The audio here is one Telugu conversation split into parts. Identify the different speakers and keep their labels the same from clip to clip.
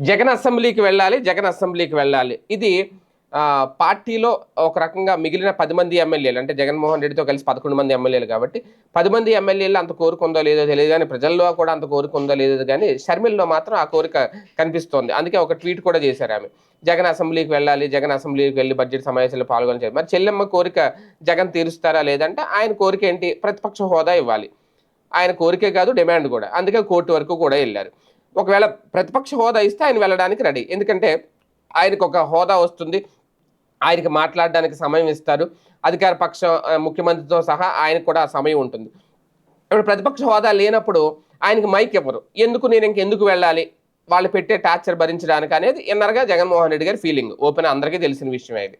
Speaker 1: జగన్ అసెంబ్లీకి వెళ్ళాలి జగన్ అసెంబ్లీకి వెళ్ళాలి. ఇది పార్టీలో ఒక రకంగా మిగిలిన పది మంది ఎమ్మెల్యేలు అంటే జగన్మోహన్ రెడ్డితో కలిసి పదకొండు మంది ఎమ్మెల్యేలు కాబట్టి పది మంది ఎమ్మెల్యేలు అంత కోరుకుందో లేదో తెలియదు కానీ ప్రజల్లో కూడా అంత కోరిక ఉందో లేదో కానీ షర్మిల్లో మాత్రం ఆ కోరిక కనిపిస్తోంది. అందుకే ఒక ట్వీట్ కూడా చేశారు ఆమె. జగన్ అసెంబ్లీకి వెళ్ళాలి జగన్ అసెంబ్లీకి వెళ్ళి బడ్జెట్ సమావేశంలో పాల్గొని మరి చెల్లెమ్మ కోరిక జగన్ తీరుస్తారా లేదంటే ఆయన కోరిక ఏంటి? ప్రతిపక్ష హోదా ఇవ్వాలి. ఆయన కోరికే కాదు డిమాండ్ కూడా. అందుకే కోర్టు వరకు కూడా వెళ్ళారు. ఒకవేళ ప్రతిపక్ష హోదా ఇస్తే ఆయన వెళ్ళడానికి రెడీ. ఎందుకంటే ఆయనకు ఒక హోదా వస్తుంది. ఆయనకి మాట్లాడడానికి సమయం ఇస్తారు. అధికార పక్షం ముఖ్యమంత్రితో సహా ఆయనకు కూడా సమయం ఉంటుంది. ఇప్పుడు ప్రతిపక్ష హోదా లేనప్పుడు ఆయనకి మైక్ ఇవ్వరు. ఎందుకు నేను ఇంకెందుకు వెళ్ళాలి? వాళ్ళు పెట్టే టార్చర్ భరించడానికి అనేది ఇన్నర్గా జగన్మోహన్ రెడ్డి గారి ఫీలింగ్. ఓపెన్ అందరికీ తెలిసిన విషయం ఇది.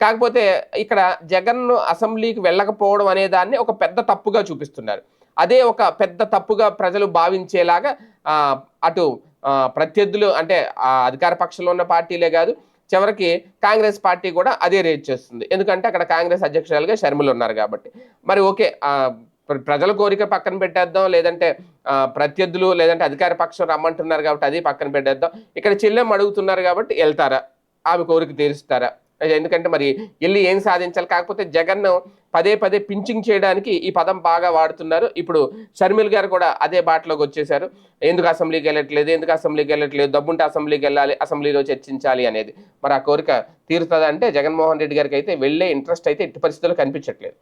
Speaker 1: కాకపోతే ఇక్కడ జగన్ అసెంబ్లీకి వెళ్ళకపోవడం అనే దాన్ని ఒక పెద్ద తప్పుగా చూపిస్తున్నారు. అదే ఒక పెద్ద తప్పుగా ప్రజలు భావించేలాగా అటు ప్రత్యర్థులు అంటే అధికార పక్షంలో ఉన్న పార్టీలే కాదు చివరికి కాంగ్రెస్ పార్టీ కూడా అదే రేట్ చేస్తుంది. ఎందుకంటే అక్కడ కాంగ్రెస్ అధ్యక్షురాలుగా షర్మిలు ఉన్నారు కాబట్టి. మరి ఓకే ప్ర- ప్రజల కోరిక పక్కన పెట్టేద్దాం లేదంటే ప్రత్యర్థులు లేదంటే అధికార పక్షం రమ్మంటున్నారు కాబట్టి అది పక్కన పెట్టేద్దాం. ఇక్కడ చెల్లెమ్మ అడుగుతున్నారు కాబట్టి వెళ్తారా? ఆమె కోరిక తీరుస్తారా? ఎందుకంటే మరి వెళ్ళి ఏం సాధించాలి? కాకపోతే జగన్ పదే పదే పించింగ్ చేయడానికి ఈ పదం బాగా వాడుతున్నారు. ఇప్పుడు షర్మిల్ గారు కూడా అదే బాటలోకి వచ్చేసారు. ఎందుకు అసెంబ్లీకి వెళ్ళట్లేదు? ఎందుకు అసెంబ్లీకి వెళ్ళట్లేదు? దబ్బుంటే అసెంబ్లీకి వెళ్ళాలి అసెంబ్లీలో చర్చించాలి అనేది. మరి ఆ కోరిక తీరుతుందంటే జగన్మోహన్ రెడ్డి గారికి అయితే వెళ్ళే ఇంట్రెస్ట్ అయితే ఎట్టి పరిస్థితుల్లో కనిపించట్లేదు.